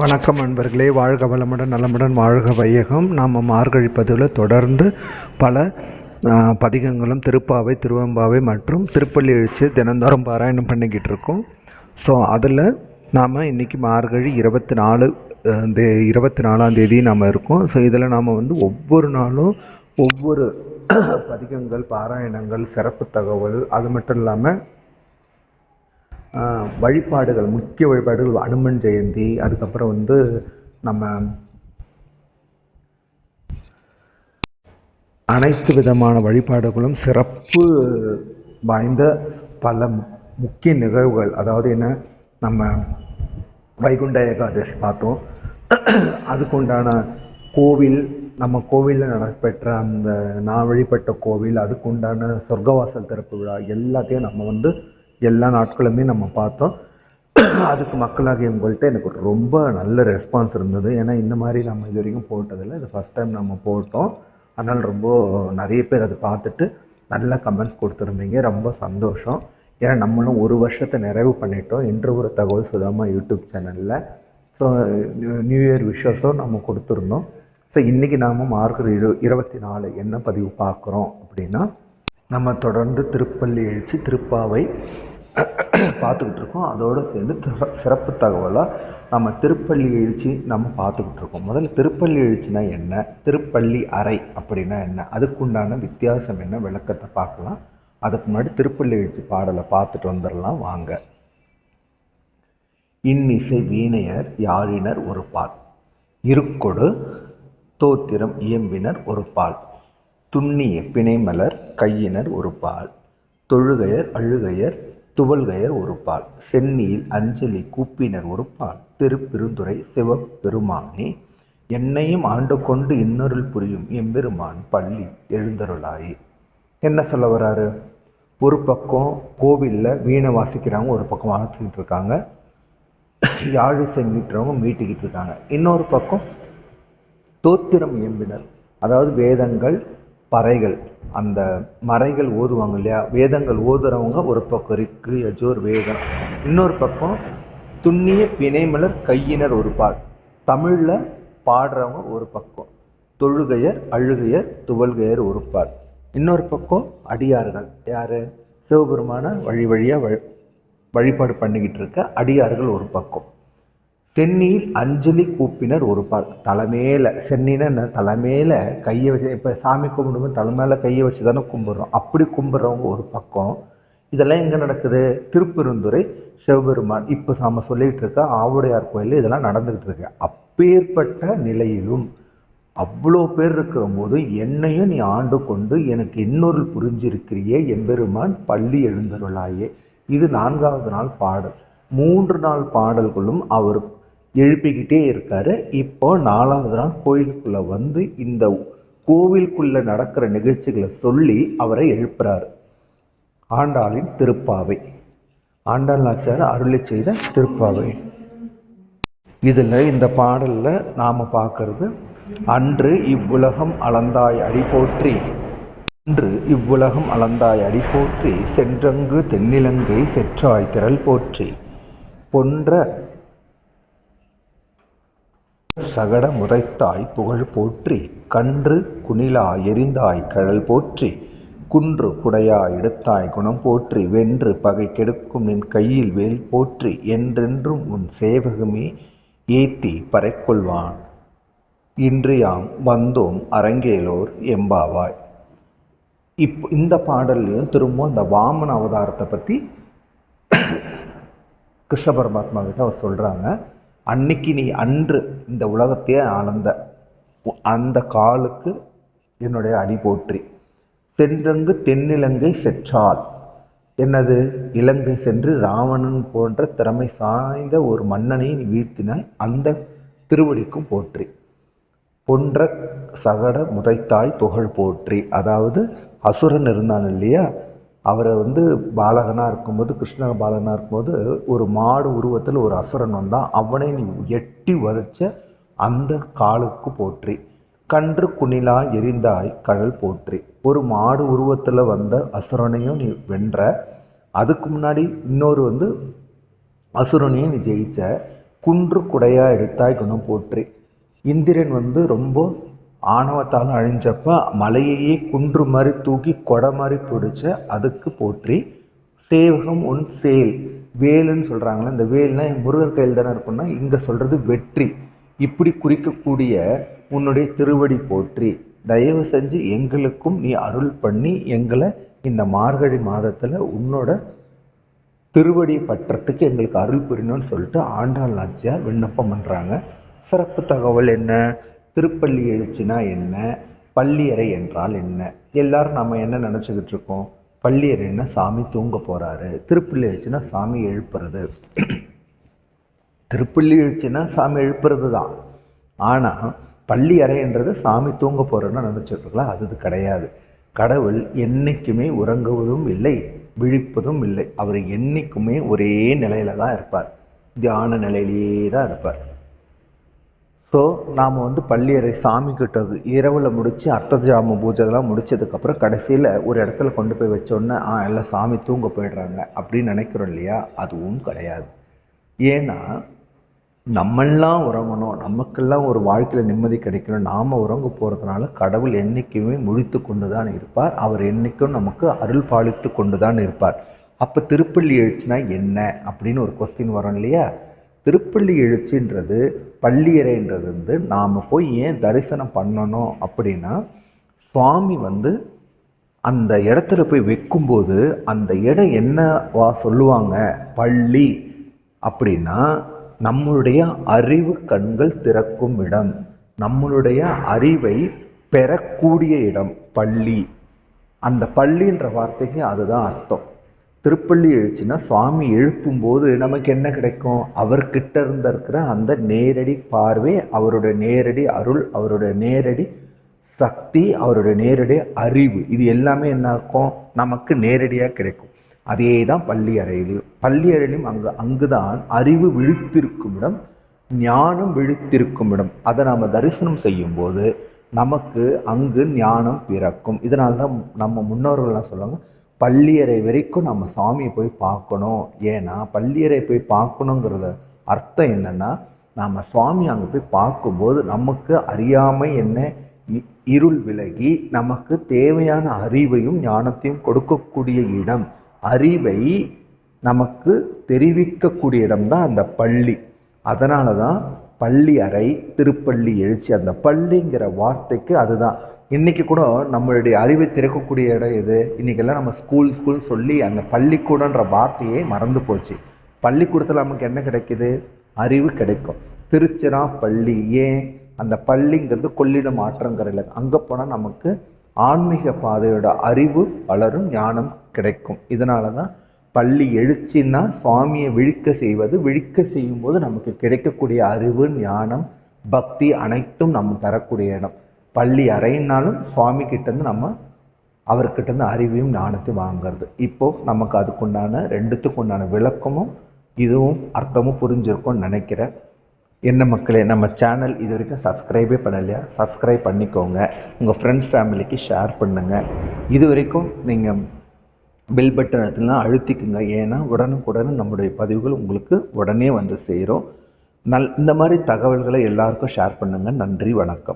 வணக்கம் அன்பர்களே வாழ்க வளமுடன் நலமுடன் வாழ்க வையகம். நாம் மார்கழி பதிவில் தொடர்ந்து பல பதிகங்களும் திருப்பாவை திருவெம்பாவை மற்றும் திருப்பள்ளி எழுச்சி தினந்தோறும் பாராயணம் பண்ணிக்கிட்டு இருக்கோம். ஸோ அதில் நாம் இன்னைக்கு மார்கழி இருபத்தி நாலு இந்த இருபத்தி நாலாம் தேதி நாம் இருக்கோம். ஸோ இதில் நாம் வந்து ஒவ்வொரு நாளும் ஒவ்வொரு பதிகங்கள் பாராயணங்கள் சிறப்பு தகவல் அது மட்டும் இல்லாமல் வழிபாடுகள் முக்கிய வழிபாடுகள் அனுமன் ஜெயந்தி அதுக்கப்புறம் வந்து நம்ம அனைத்து விதமான வழிபாடுகளும் சிறப்பு வாய்ந்த பல முக்கிய நிகழ்வுகள். அதாவது என்ன? நம்ம வைகுண்ட ஏகாதசி பார்த்தோம். அதுக்குண்டான கோவில் நம்ம கோவிலில் நடைபெற்ற அந்த நான் வழிபட்ட கோவில் அதுக்குண்டான சொர்க்கவாசல் திறப்பு விழா எல்லாத்தையும் நம்ம வந்து எல்லா நாட்களுமே நம்ம பார்த்தோம். அதுக்கு மக்களாகிய உங்கள்கிட்ட எனக்கு ரொம்ப நல்ல ரெஸ்பான்ஸ் இருந்தது. ஏன்னா இந்த மாதிரி நம்ம இது வரைக்கும் போட்டதில்லை. இது ஃபஸ்ட் டைம் நம்ம போட்டோம். அதனால் ரொம்ப நிறைய பேர் அதை பார்த்துட்டு நல்ல கமெண்ட்ஸ் கொடுத்துருந்தீங்க. ரொம்ப சந்தோஷம். ஏன்னா நம்மளும் ஒரு வருஷத்தை நிறைவு பண்ணிட்டோம். இன்று ஒரு தகவல் சுதாமா யூடியூப் சேனலில். ஸோ நியூ இயர் விஷஸும் நம்ம கொடுத்துருந்தோம். ஸோ இன்றைக்கி நாம் மார்கர் இரு இருபத்தி நாலு என்ன பதிவு பார்க்குறோம் அப்படின்னா நம்ம தொடர்ந்து திருப்பள்ளி எழுச்சி திருப்பாவை பார்த்துக்கிட்டு இருக்கோம் அதோடு சேர்ந்து சிறப்பு தகவலாக நம்ம திருப்பள்ளி எழுச்சி நம்ம பார்த்துக்கிட்டு இருக்கோம் முதல்ல திருப்பள்ளி எழுச்சினா என்ன? திருப்பள்ளி அறை அப்படின்னா என்ன? அதுக்குண்டான வித்தியாசம் என்ன? விளக்கத்தை பார்க்கலாம். அதுக்கு முன்னாடி திருப்பள்ளி எழுச்சி பாடலை பார்த்துட்டு வந்துடலாம். வாங்க. இன்னிசை வீணையர் யாழினர் ஒரு பால். இருக்கொடு தோத்திரம் இயம்பினர் ஒரு பால். துண்ணிய பிணைமலர் கையினர் ஒரு பால் தொழுகையர் அழுகையர் துவல்கையர் ஒரு பால் சென்னியில் அஞ்சலி கூப்பினர் ஒரு பால் திருப்பெருந்துறை சிவபெருமானே என்னையும் ஆண்டு கொண்டு இன்னொருள் புரியும் எம்பெருமான் பள்ளி எழுந்தருளாயே. என்ன சொல்ல வராரு? ஒரு பக்கம் கோவிலில் வீணை வாசிக்கிறவங்க ஒரு பக்கம் வாசிக்கிட்டு இருக்காங்க. யாழ் செஞ்சிட்டுறவங்க மீட்டிக்கிட்டு இருக்காங்க. இன்னொரு பக்கம் தோத்திரம் எம்பினர் அதாவது வேதங்கள் பறைகள். அந்த மறைகள் ஓதுவாங்க இல்லையா? வேதங்கள் ஓதுறவங்க ஒரு பக்கம் ரிக்கு யஜோர் வேதம். இன்னொரு பக்கம் துண்ணிய பிணைமலர் கையினர் ஒரு பால் தமிழில் பாடுறவங்க ஒரு பக்கம். தொழுகையர் அழுகையர் துவல்கையர் ஒரு பால் இன்னொரு பக்கம் அடியார்கள். யார்? சிவபெருமான வழி வழியாக வழி வழிபாடு பண்ணிக்கிட்டு இருக்க அடியார்கள் ஒரு பக்கம். சென்னியில் அஞ்சலி கூப்பினர் ஒரு பால் தலைமையில சென்னின்னா என்ன? தலைமையில கையை வச்சு இப்போ சாமி கும்பிடும்போது தலைமையில கையை வச்சு தானே கும்பிட்றோம். அப்படி கும்பிட்றவங்க ஒரு பக்கம். இதெல்லாம் எங்கே நடக்குது? திருப்பெருந்துறை சிவபெருமான். இப்போ நாம சொல்லிட்டு இருக்க ஆவுடையார் கோயில் இதெல்லாம் நடந்துகிட்டு இருக்கு. அப்பேற்பட்ட நிலையிலும் அவ்வளோ பேர் இருக்கிற போது என்னையும் நீ ஆண்டு கொண்டு எனக்கு இன்னொரு புரிஞ்சிருக்கிறியே எம்பெருமான் பள்ளி எழுந்தருளாயே. இது நான்காவது நாள் பாடல். மூன்று நாள் பாடல்களும் அவர் எழுப்பிக்கிட்டே இருக்காரு. இப்போ நாலாவது நாள் கோயிலுக்குள்ள வந்து இந்த கோவிலுக்குள்ள நடக்கிற நிகழ்ச்சிகளை சொல்லி அவரை எழுப்புறாரு. ஆண்டாளின் திருப்பாவை. ஆண்டாள் நாச்சியார் அருளி செய்த திருப்பாவை. இதில் இந்த பாடலில் நாம் பார்க்கறது அன்று இவ்வுலகம் அளந்தாய் அடி போற்றி அன்று இவ்வுலகம் அளந்தாய் அடி போற்றி சென்றங்கு தென்னிலங்கை செற்றாய் திரள் போற்றி பொன்ற சகட முதைத்தாய் புகழ் போற்றி கன்று குணிலா எரிந்தாய் கழல் போற்றி குன்று குடையா எடுத்தாய் குணம் போற்றி வென்று பகை கெடுக்கும் நின் கையில் வேல் போற்றி என்றென்றும் உன் சேவகமே ஏத்தி பறைக்கொள்வான் இன்று யாம் வந்தோம் அரங்கேலோர் எம்பாவாய். இப் இந்த பாடல்லையும் திரும்ப அந்த வாமன அவதாரத்தை பற்றி கிருஷ்ண பரமாத்மா கிட்ட அவர் சொல்கிறாங்க அன்னைக்கு நீ அன்று இந்த உலகத்தையே ஆனந்த அந்த காலுக்கு என்னுடைய அடி போற்றி. சென்றங்கு தென்னிலங்கை செற்றால் என்னது? இலங்கை சென்று ராவணன் போன்ற திறமை சாய்ந்த ஒரு மன்னனை நீ வீழ்த்தினாய் அந்த திருவடிக்கும் போற்றி. பொன்ற சகட முதைத்தாய் புகழ் போற்றி. அதாவது அசுரன் இருந்தான் இல்லையா? அவரை வந்து பாலகனாக இருக்கும்போது கிருஷ்ண பாலகனாக இருக்கும்போது ஒரு மாடு உருவத்தில் ஒரு அசுரன் வந்தான் அவனை நீ எட்டி வதச்ச அந்த காலுக்கு போற்றி. கன்று குணிலா எரிந்தாய் கடல் போற்றி. ஒரு மாடு உருவத்தில் வந்த அசுரனையும் நீ வென்ற அதுக்கு முன்னாடி இன்னொரு வந்து அசுரனையும் நீ ஜெயிச்ச குன்று குடையா எடுத்தாய் குணம் போற்றி. இந்திரன் வந்து ரொம்ப ஆணவத்தாலும் அழிஞ்சப்ப மலையையே குன்று மாதிரி தூக்கி கொடை மாதிரி பிடிச்ச அதுக்கு போற்றி சேவகம் உன் சேல் வேலுன்னு சொல்கிறாங்களே இந்த வேல்னா முருகர் கையில் தானே இருக்கும்னா இங்கே சொல்கிறது வெற்றி. இப்படி குறிக்கக்கூடிய உன்னுடைய திருவடி போற்றி. தயவு செஞ்சு எங்களுக்கும் நீ அருள் பண்ணி எங்களை இந்த மார்கழி மாதத்தில் உன்னோட திருவடி பற்றத்துக்கு எங்களுக்கு அருள் புரியணும்னு சொல்லிட்டு ஆண்டாள் நாச்சியார் விண்ணப்பம் பண்ணுறாங்க சிறப்பு தகவல் என்ன? திருப்பள்ளி எழுச்சினா என்ன? பள்ளியறை என்றால் என்ன? எல்லாரும் நம்ம என்ன நினச்சிக்கிட்டு இருக்கோம்? பள்ளியறைன்னா சாமி தூங்க போகிறாரு திருப்பள்ளி எழுச்சினா சாமி எழுப்புறது. திருப்பள்ளி எழுச்சினா சாமி எழுப்புறது தான். ஆனால் பள்ளி அறைன்றது சாமி தூங்க போகிறேன்னு நினச்சிட்ருக்கலாம் அது இது கிடையாது. கடவுள் என்றைக்குமே உறங்குவதும் இல்லை விழிப்பதும் இல்லை. அவர் என்றைக்குமே ஒரே நிலையில தான் இருப்பார். தியான நிலையிலேயே தான் இருப்பார். ஸோ நாம் வந்து பள்ளியறை சாமி கிட்ட இரவில் முடித்து அர்த்த ஜாம பூஜை இதெல்லாம் முடிச்சதுக்கப்புறம் கடைசியில் ஒரு இடத்துல கொண்டு போய் வச்சோன்னே ஆ எல்லாம் சாமி தூங்க போயிடுறாங்க அப்படின்னு நினைக்கிறோம் இல்லையா? அதுவும் கிடையாது. ஏன்னா நம்மெல்லாம் உறங்கணும் நமக்கெல்லாம் ஒரு வாழ்க்கையில் நிம்மதி கிடைக்கணும். நாம் உறங்க போகிறதுனால கடவுள் என்றைக்குமே முழித்து கொண்டு தான் இருப்பார். அவர் என்றைக்கும் நமக்கு அருள் பாலித்து கொண்டு தான் இருப்பார். அப்போ திருப்பள்ளி எழுச்சினா என்ன? அப்படின்னு ஒரு கொஸ்டின் வரும் இல்லையா? திருப்பள்ளி எழுச்சின்றது பள்ளியறைன்றது வந்து நாம் போய் ஏன் தரிசனம் பண்ணணும் அப்படின்னா சுவாமி வந்து அந்த இடத்துல போய் வைக்கும்போது அந்த இடம் என்னவா சொல்லுவாங்க? பள்ளி. அப்படின்னா நம்மளுடைய அறிவு கண்கள் திறக்கும் இடம். நம்மளுடைய அறிவை பெறக்கூடிய இடம் பள்ளி. அந்த பள்ளின்ற வார்த்தைக்கு அதுதான் அர்த்தம். திருப்பள்ளி எழுச்சின்னா சுவாமி எழுப்பும்போது நமக்கு என்ன கிடைக்கும்? அவர்கிட்ட இருந்த இருக்கிற அந்த நேரடி பார்வை அவரோட நேரடி அருள் அவரோட நேரடி சக்தி அவருடைய நேரடி அறிவு இது எல்லாமே என்ன இருக்கும் நமக்கு நேரடியாக கிடைக்கும். அதே தான் பள்ளி அறையிலையும் பள்ளி அறையிலும் அங்கு அங்குதான் அறிவு விழித்திருக்கும் இடம் ஞானம் விழித்திருக்கும் இடம். அதை நாம் தரிசனம் செய்யும்போது நமக்கு அங்கு ஞானம் பிறக்கும். இதனால தான் நம்ம முன்னோர்கள்லாம் சொல்லுவாங்க பள்ளியறை வரைக்கும் நம்ம சாமியை போய் பார்க்கணும். ஏன்னா பள்ளியறை போய் பார்க்கணுங்கிறத அர்த்தம் என்னன்னா நாம் சுவாமி அங்கே போய் பார்க்கும்போது நமக்கு அறியாமை என்ன? இ- இருள் விலகி நமக்கு தேவையான அறிவையும் ஞானத்தையும் கொடுக்கக்கூடிய இடம். அறிவை நமக்கு தெரிவிக்கக்கூடிய இடம்தான் அந்த பள்ளி. அதனால தான் பள்ளி அறை திருப்பள்ளி எழுச்சி அந்த பள்ளிங்கிற வார்த்தைக்கு அதுதான். இன்னைக்கு கூட நம்மளுடைய அறிவை திறக்கக்கூடிய இடம் எது? இன்னைக்கெல்லாம் நம்ம ஸ்கூல் ஸ்கூல் சொல்லி அந்த பள்ளிக்கூடன்ற வார்த்தையே மறந்து போச்சு. பள்ளிக்கூடத்தில் நமக்கு என்ன கிடைக்குது? அறிவு கிடைக்கும். திருச்சிராப்பள்ளி ஏன்? அந்த பள்ளிங்கிறது கொள்ளிடம் ஆற்றங்கிறல அங்கே போனால் நமக்கு ஆன்மீக பாதையோட அறிவு வளரும் ஞானம் கிடைக்கும். இதனால தான் பள்ளி எழுச்சின்னா சுவாமியை விழிக்க செய்வது விழிக்க செய்யும்போது நமக்கு கிடைக்கக்கூடிய அறிவு ஞானம் பக்தி அனைத்தும் நம்ம தரக்கூடிய இடம். பள்ளி அறையினாலும் சுவாமி கிட்டேருந்து நம்ம அவர்கிட்டேருந்து அறிவையும் ஞானத்தையும் வாங்குறது. இப்போ நமக்கு அதுக்குண்டான ரெண்டுத்துக்கு உண்டான விளக்கமும் இதுவும் அர்த்தமும் புரிஞ்சிருக்கும்னு நினைக்கிறேன். என்ன மக்களே நம்ம சேனல் இது வரைக்கும் சப்ஸ்கிரைபே பண்ணலையா? சப்ஸ்கிரைப் பண்ணிக்கோங்க. உங்கள் ஃப்ரெண்ட்ஸ் ஃபேமிலிக்கு ஷேர் பண்ணுங்கள் இது வரைக்கும் நீங்கள் பெல் பட்டன் அழுத்தினா அழுத்திக்குங்க. ஏன்னா உடனுக்குடன் நம்முடைய பதிவுகள் உங்களுக்கு உடனே வந்து சேரும். நல் இந்த மாதிரி தகவல்களை எல்லாருக்கும் ஷேர் பண்ணுங்கள் நன்றி வணக்கம்.